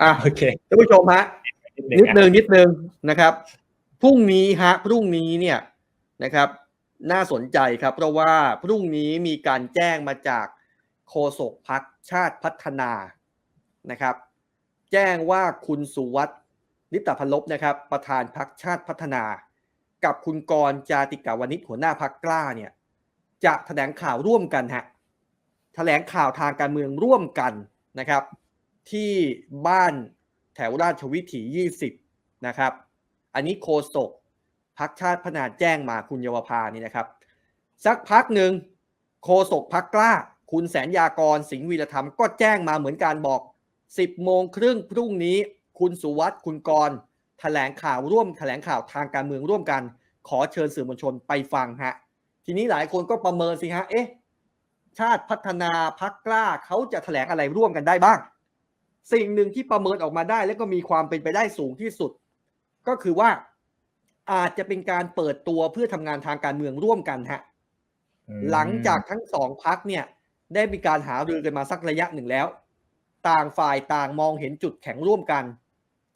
อะโอเคท่านผู้ชมฮะนิดนึงนิดนึงนะครับพรุ่งนี้ฮะพรุ่งนี้เนี่ยนะครับ น่าสนใจครับ เพราะว่าพรุ่งนี้มีการแจ้งมาจากโฆษกพักชาติพัฒนานะครับ แจ้งว่าคุณสุวัสด์นิตพลบนะครับ ประธานพักชาติพัฒนา กับคุณกรณ์จาติกาวนิชหัวหน้าพักกล้าเนี่ยจะแถลงข่าวร่วมกันฮะแถลงข่าวทางการเมืองร่วมกันนะครับ ที่บ้านแถวราชวิถี 20 นะครับ อันนี้โคศกพักชาติพัฒนาแจ้งมาคุณเยาวภานี่นะครับ สักพักหนึ่งโคศกพักกล้า คุณแสนยากรสิงห์วีรธรรมก็แจ้งมาเหมือนการบอก 10 โมงครึ่งพรุ่งนี้ คุณสุวัสด์คุณกรณ์แถลงข่าวร่วมแถลงข่าวทางการเมืองร่วมกัน ขอเชิญสื่อมวลชนไปฟังฮะ ทีนี้หลายคนก็ประเมินสิฮะเอ๊ะชาติพัฒนาพักกล้าเขาจะแถลงอะไรร่วมกันได้บ้าง สิ่งหนึ่งที่ประเมินออกมาได้ และก็มีความเป็นไปได้สูงที่สุด ก็คือว่าอาจจะเป็นการเปิดตัวเพื่อทำงานทางการเมืองร่วมกันฮะอืมหลังจากทั้งสองพักเนี่ย ได้มีการหารือกันมาสักระยะหนึ่งแล้ว ต่างฝ่ายต่างมองเห็นจุดแข็งร่วมกัน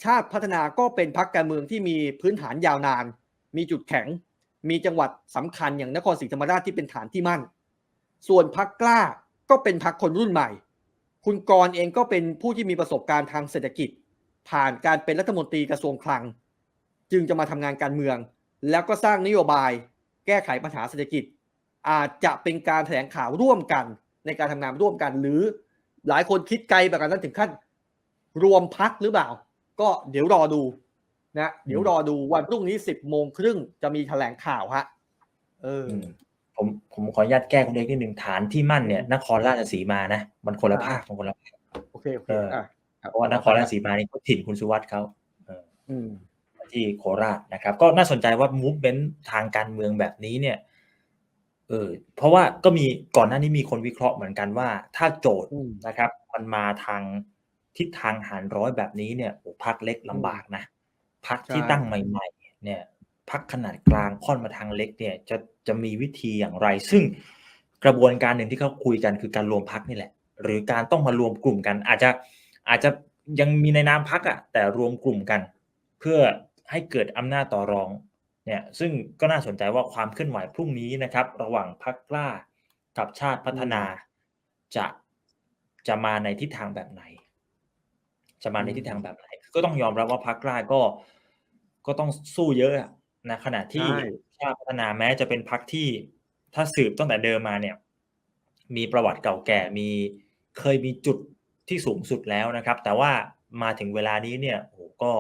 ชาติพัฒนาก็เป็นพักการเมืองที่มีพื้นฐานยาวนาน มีจุดแข็ง มีจังหวัดสำคัญอย่างนครศรีธรรมราชที่เป็นฐานที่มั่น ส่วนพักกล้าก็เป็นพักคนรุ่นใหม่ คุณกรเองก็เป็นผู้ที่มีประสบการณ์ทางเศรษฐกิจ ผ่านการเป็นรัฐมนตรีกระทรวงคลัง จึงจะมาทำงานการเมือง แล้วก็สร้างนโยบาย แก้ไขปัญหาเศรษฐกิจ อาจจะเป็นการแถลงข่าวร่วมกันในการทำงานร่วมกัน หรือหลายคนคิดไกลแบบนั้นถึงขั้นรวมพักหรือเปล่า ก็เดี๋ยวรอดูนะเดี๋ยวรอดูวันพรุ่งนี้สิบโมงครึ่งจะมีแถลงข่าวฮะเออ ผมผมขออนุญาตแก้คุณเล็กนิดหนึ่งฐานที่มั่นเนี่ยนครราชสีมานะมันคนละภาคมันคนละภาคโอเคโอเคเอออ่อะคบเพราะว่านครราชสีมานี่ก็ถิ่นคุณสุวัสด์เขาเอออืมที่โคราชนะครับ ก็น่าสนใจว่ามูฟเมนต์ทางการเมืองแบบนี้เนี่ยเออเพราะว่าก็มีก่อนหน้านี้มีคนวิเคราะห์เหมือนกันว่า ถ้าโจทย์อืมนะครับ มันมาทางทิศทางหารร้อยแบบนี้เนี่ยโอ้พักเล็กลำบากนะพักที่ใช่ตั้งใหม่ ๆ เนี่ย พักขนาดกลางค่อนมาทางเล็กเนี่ยจะจะมีวิธีอย่างไร ซึ่งกระบวนการหนึ่งที่เขาคุยกันคือการรวมพักนี่แหละ หรือการต้องมารวมกลุ่มกัน อาจจะอาจจะยังมีในนามพักอะแต่รวมกลุ่มกัน เพื่อให้เกิดอำนาจต่อรองเนี่ยซึ่งก็น่าสนใจว่าความเคลื่อนไหวพรุ่งนี้นะครับ ระหว่างพักกล้ากับชาติพัฒนาจะจะมาในทิศทางแบบไหน จะมาในทิศทางแบบไหน ก็ต้องยอมรับว่าพักกล้าก็ก็ต้องสู้เยอะอะ นะขณะที่ใช่ชาติพัฒนาแม้จะเป็นพักที่ถ้าสืบตั้งแต่เดิมมาเนี่ย มีประวัติเก่าแก่มีเคยมีจุดที่สูงสุดแล้วนะครับ แต่ว่ามาถึงเวลานี้เนี่ยโอ้โหก็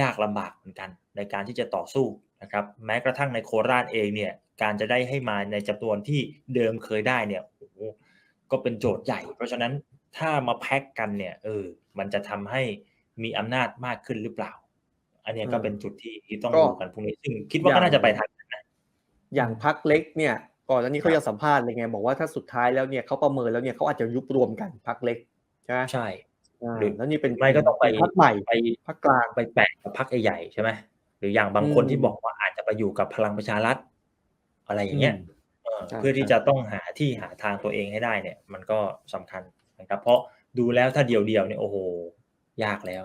ยากลำบากเหมือนกัน ในการที่จะต่อสู้นะครับ แม้กระทั่งในโคราชเองเนี่ยการจะได้ให้มาในจำนวนที่เดิมเคยได้เนี่ยโอ้โหก็เป็นโจทย์ใหญ่ เพราะฉะนั้นถ้ามาแพ็กกันเนี่ยเออมันจะทำให้มีอำนาจมากขึ้นหรือเปล่า อันเนี้ยก็อืมเป็นจุดที่ที่ต้องก็ดูกันพรุ่งนี้ซึ่งคิดว่าอย่างก็น่าจะไปทางนั้นนะอย่างพักเล็กเนี่ยก่อนหน้านี้ครับเขาจะสัมภาษณ์เลยไงบอกว่าถ้าสุดท้ายแล้วเนี่ยเขาประเมินแล้วเนี่ยเขาอาจจะยุบรวมกันพักเล็กใช่ไหมใช่อ่าหรือแล้วนี่เป็นไม่ก็ต้องไปพักใหม่ไปพักกลางไปแปะกับพรรคใหญ่ๆใช่ไหมหรืออย่างบางคนอืมที่บอกว่าอาจจะไปอยู่กับพลังประชารัฐอะไรอย่างเงี้ยอืมเออใช่เพื่อที่ใช่จะต้องหาที่หาทางตัวเองให้ได้เนี่ย มันก็สำคัญนะครับ เพราะดูแล้วถ้าเดียวๆเนี่ยโอ้โหยากแล้ว